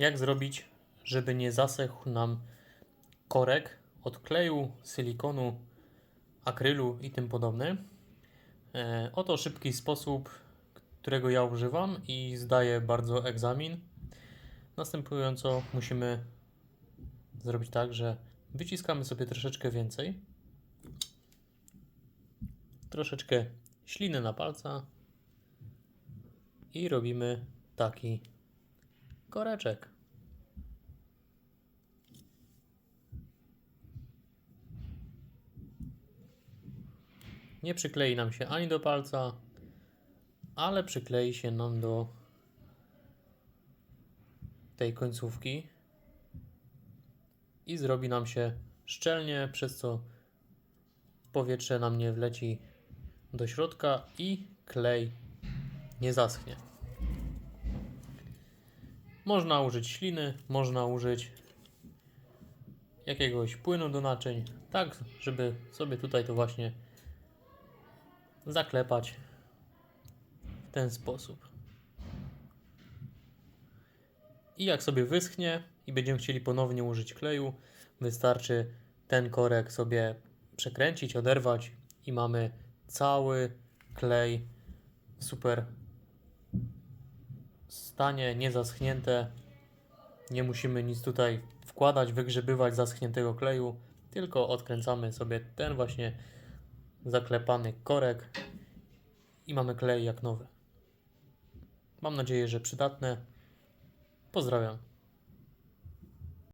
jak zrobić, żeby nie zasechł nam korek od kleju, silikonu, akrylu i tym podobne. E, Oto szybki sposób, którego ja używam i zdaję bardzo egzamin. Następująco musimy zrobić tak, że wyciskamy sobie troszeczkę więcej. Troszeczkę śliny na palca i robimy taki koreczek. Nie przyklei nam się ani do palca, ale przyklei się nam do tej końcówki i zrobi nam się szczelnie, przez co powietrze nam nie wleci do środka i klej nie zaschnie. Można użyć śliny, można użyć jakiegoś płynu do naczyń, tak żeby sobie tutaj to właśnie zaklepać w ten sposób. I jak sobie wyschnie i będziemy chcieli ponownie użyć kleju, wystarczy ten korek sobie przekręcić, oderwać i mamy cały klej super stanie, niezaschnięte. Nie musimy nic tutaj wkładać, wygrzebywać zaschniętego kleju, tylko odkręcamy sobie ten właśnie zaklepany korek i mamy klej jak nowy. Mam nadzieję, że przydatne. Pozdrawiam.